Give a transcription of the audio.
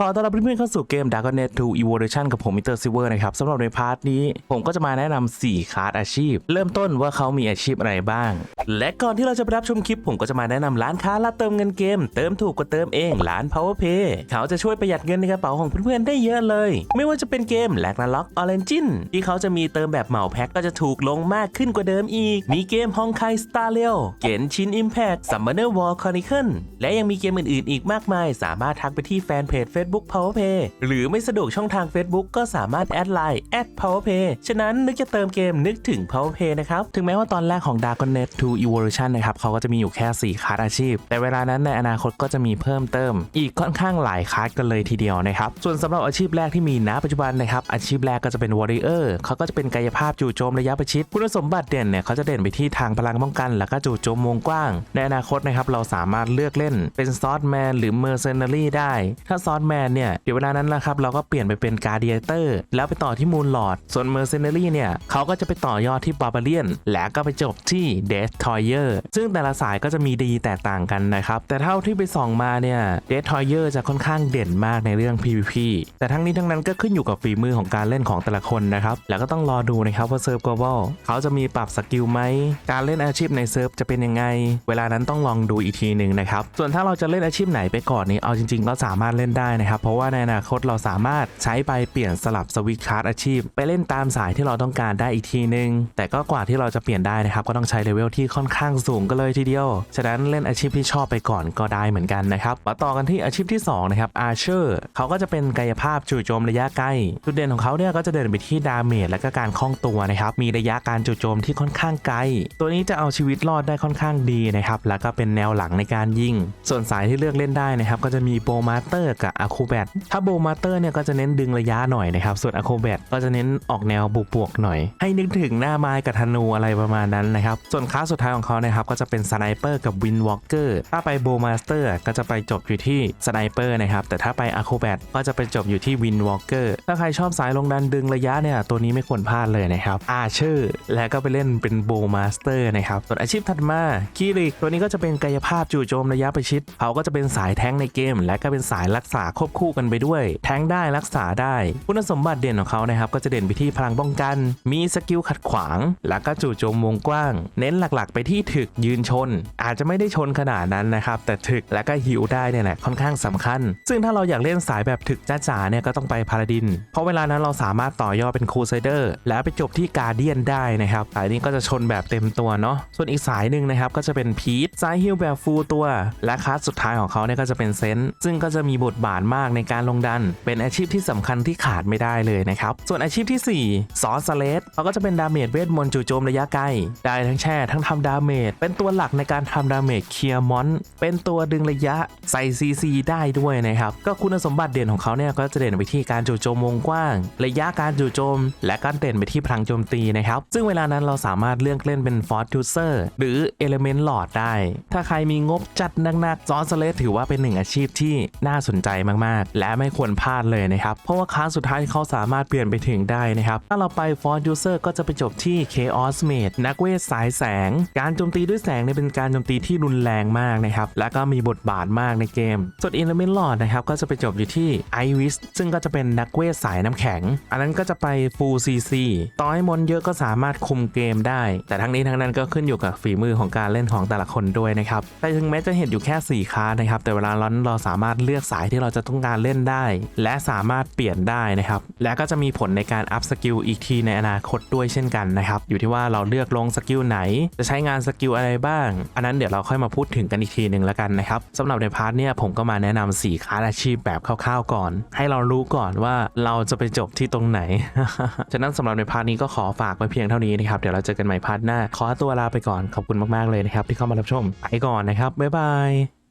ขอต้อนรับเพื่อนๆเข้าสู่เกม Dragon Net 2 Evolution กับผมมิเตอร์ซิเวอร์นะครับสำหรับในพาร์ทนี้ ผมก็จะมาแนะนำ4คลาสอาชีพ เริ่มต้นว่าเขามีอาชีพอะไรบ้าง และก่อนที่เราจะไปรับชมคลิปผมก็จะมาแนะนำร้านค้ารับเติมเงินเกม เติมถูกกว่าเติมเองร้าน PowerPay เขาจะช่วยประหยัดเงินในกระเป๋าของเพื่อนๆได้เยอะเลย ไม่ว่าจะเป็นเกม l a g n a r o k Origin ที่เขาจะมีเติมแบบเหมาแพ็คก็จะถูกลงมากขึ้นกว่าเดิมอีก มีเกม Honkai Star Rail เกนชิน Impact Summoner War Chronicle และยังมีเกมอื่นๆ อีกมากมาย สามารถทักไปที่แฟนเพจ Facebook PowerPay หรือไม่สะดวกช่องทาง Facebook ก็สามารถแอดไลน์แอด @PowerPay ฉะนั้นนึกจะเติมเกมนึกถึง PowerPay นะครับถึงแม้ว่าตอนแรกของ Dragon Net 2 Evolution นะครับเขาก็จะมีอยู่แค่ 4คลาสอาชีพ แต่เวลานั้นในอนาคตก็จะมีเพิ่มเติม อีกค่อนข้างหลายคลาสกันเลยทีเดียวนะครับ ส่วนสำหรับอาชีพแรกที่มีณปัจจุบันนะครับอาชีพแรกก็จะเป็น Warrior เขาก็จะเป็นกายภาพจู่โจมระยะประชิด คุณสมบัติเด่นเนี่ยเขาจะเด่นไปที่ทางพลังป้องกัน แล้วก็จู่โจมวงกว้าง ในอนาคตนะครับเราสามารถเลือกเล่นเป็นซอสแมนหรือเมอร์เซน a รี่ได้ ถ้าซอสแมนเนี่ยเดี๋ยวเวลานั้นนะครับเราก็เปลี่ยนไปเป็นการ์เดียเตอร์แล้วไปต่อที่มูนลอดส่วนเมอร์เซน a รี่เนี่ยเขาก็จะไปต่อยอดที่บาร์บาเลียนและก็ไปจบที่เดสทอยเออร์ซึ่งแต่ละสายก็จะมีดีแตกต่างกันนะครับ แต่เท่าที่ไปส่องมาเนี่ยเดสทอยเออร์จะค่อนข้างเด่นมากในเรื่อง PVP แต่ทั้งนี้ทั้งนั้นก็ขึ้นอยู่กับฝีมือของการเล่นของแต่ละคนนะครับ แล้วก็ต้องรอดูนะครับว่าเซิร์ฟ global เขาจะมีปรับสกิลไหม การเล่นอาชีพในเซิร์ฟจะเป็นยังไง เวลานั้นต้องลองดูอีกทีหนึ่งนะครับ ส่วนถ้าเราจะเล่นอาชีพไหนไปก่อนนี้เอาจริง ๆ ก็สามารถเล่นได้นะครับ เพราะว่าในอนาคตเราสามารถใช้ไปเปลี่ยนสลับสวิตช์คาร์ดอาชีพ ไปเล่นตามสายที่เราต้องการได้อีกทีหนึ่งแต่ก็กว่าที่เราจะเปลี่ยนได้นะครับก็ต้องใช้เลเวลที่ค่อนข้างสูงกันเลยทีเดียว ฉะนั้นเล่นอาชีพที่ชอบไปก่อนก็ได้เหมือนกันนะครับมาต่อกันที่อาชีพที่สองนะครับอาร์เชอร์เขาก็จะเป็นกายภาพจู่โจมระยะใกล้จุดเด่นของเขาเนี่ยก็จะเด่นไปที่ดาเมจและก็การคล่องตัวนะครับมีระยะการจู่โจมที่ค่อนข้างไกล ตัวนี้จะเอาชีวิตรอดได้ค่อนข้างดีนะครับแล้วก็เป็นแนวหลังในการยิง ส่วนสายที่เลือกเล่นได้นะครับก็จะมีโบมาสเตอร์กับอะคูแบทถ้าโบมาสเตอร์เนี่ยก็จะเน้นดึงระยะหน่อยนะครับส่วนอะคูแบทก็จะเน้นออกแนวบุกบวกๆหน่อย ให้นึกถึงหน้าไม้กับธนูอะไรประมาณนั้นนะครับส่วนคลาสุดท้ายของเขานะครับก็จะเป็นสไนเปอร์กับวินวอล์กเกอร์ถ้าไปโบมาสเตอร์ก็จะไปจบอยู่ที่สไนเปอร์นะครับแต่ถ้าไปอะโคแบทก็จะไปจบอยู่ที่วินวอล์กเกอร์ถ้าใครชอบสายลงดันดึงระยะเนี่ยตัวนี้ไม่ควรพลาดเลยนะครับอาเชอร์และก็ไปเล่นเป็นโบมาสเตอร์นะครับส่วนอาชีพถัดมาคีริกตัวนี้ก็จะเป็นกายภาพจู่โจมระยะประชิดเขาก็จะเป็นสายแท้งในเกม และก็เป็นสายรักษาควบคู่กันไปด้วย แท้งได้รักษาได้คุณสมบัติเด่นของเขานะครับก็จะเด่นไปที่พลังป้องกัน มีสกิลขัดขวาง และก็จู่โจมวงกว้าง เน้นหลักๆไปที่ถึกยืนชน อาจจะไม่ได้ชนขนาดนั้นนะครับ แต่ถึกและก็หิวได้เนี่ยแหละค่อนข้างสำคัญ ซึ่งถ้าเราอยากเล่นสายแบบถึกจ้าๆเนี่ยก็ต้องไปพาราดิน เพราะเวลานั้นเราสามารถต่อยอดเป็นครูไซเดอร์แล้วไปจบที่การเดียนได้นะครับสายนี้ก็จะชนแบบเต็มตัวเนาะส่วนอีกสายหนึ่งนะครับก็จะเป็นพีทสายฮิลแบบฟูลตัว และคลาสสุดท้ายของเขาเนี่ยก็จะเป็นเซนต์ซึ่งก็จะมีบทบาทมากในการลงดัน เป็นอาชีพที่สำคัญที่ขาดไม่ได้เลยนะครับส่วนอาชีพที่4ซอสเลสเขาก็จะเป็นดาเมจเวทมนต์จู่โจมระยะไกลได้ทั้งแช่ทั้งทำดาเมจเป็นตัวหลักในการทำดาเมจเคลียร์มอนเป็นตัวดึงระยะใส่ซีซีได้ด้วยนะครับ ก็คุณสมบัติเด่นของเขาเนี่ยก็จะเด่นไปที่การจู่โจมวงกว้าง ระยะการจู่โจม และการเด่นไปที่พลังโจมตีนะครับ ซึ่งเวลานั้นเราสามารถเลือกเล่นเป็นฟอร์ e ูเซอร์หรือเอลเมนต์หลอดได้ ถ้าใครมีงบจัดหนักๆซอนสเลสถือว่าเป็นหนึ่งอาชีพที่น่าสนใจมากๆ และไม่ควรพลาดเลยนะครับ เพราะว่าครั้งสุดท้ายเขาสามารถเปลี่ยนไปถึงได้นะครับ ถ้าเราไปฟอร์ e ูเซอร์ก็จะไปจบที่ Chaos Mage นักเวทสายแสงการโจมตีด้วยแสงเนี่ยเป็นการโจมตีที่รุนแรงมากนะครับ และก็มีบทบาทมากในเกม ส่วนเอลเมนต์หลอดนะครับก็จะไปจบอยู่ที่ i w i s ซึ่งก็จะเป็นนักเวทสายน้ำแข็ง อันนั้นก็จะไป Full CC ต่อให้มอนเยอะก็สามารถคุมเกมได้ แต่ทั้งนี้ทั้งนั้นก็ขึ้นอยู่กับฝีมือของการเล่นของแต่ละคนด้วยนะครับ แต่ถึงแม้จะเห็นอยู่แค่ 4คานะครับ แต่เวลาร้อนเราสามารถเลือกสายที่เราจะต้องการเล่นได้ และสามารถเปลี่ยนได้นะครับ และก็จะมีผลในการอัพสกิลอีกทีในอนาคตด้วยเช่นกันนะครับ อยู่ที่ว่าเราเลือกลงสกิลไหน จะใช้ช้งานสกิลอะไรบ้าง อันนั้นเดี๋ยวเราค่อยมาพูดถึงกันอีกทีหนึ่งแล้วกันนะครับสำหรับในพาร์ทเนี่ยผมก็มาแนะนำ4คาร์ดอาชีพแบบคร่าวๆก่อน ให้เรารู้ก่อนว่าเราจะไปจบที่ตรงไหน ฉะนั้นสำหรับในพาร์ทนี้ก็ขอฝากไว้เพียงเท่านี้นะครับ เดี๋ยวเราเจอกันใหม่พาร์ทหน้า ขอตัวลาไปก่อน ขอบคุณมากๆเลยนะครับที่เข้ามารับชม ไปก่อนนะครับ บ๊ายบาย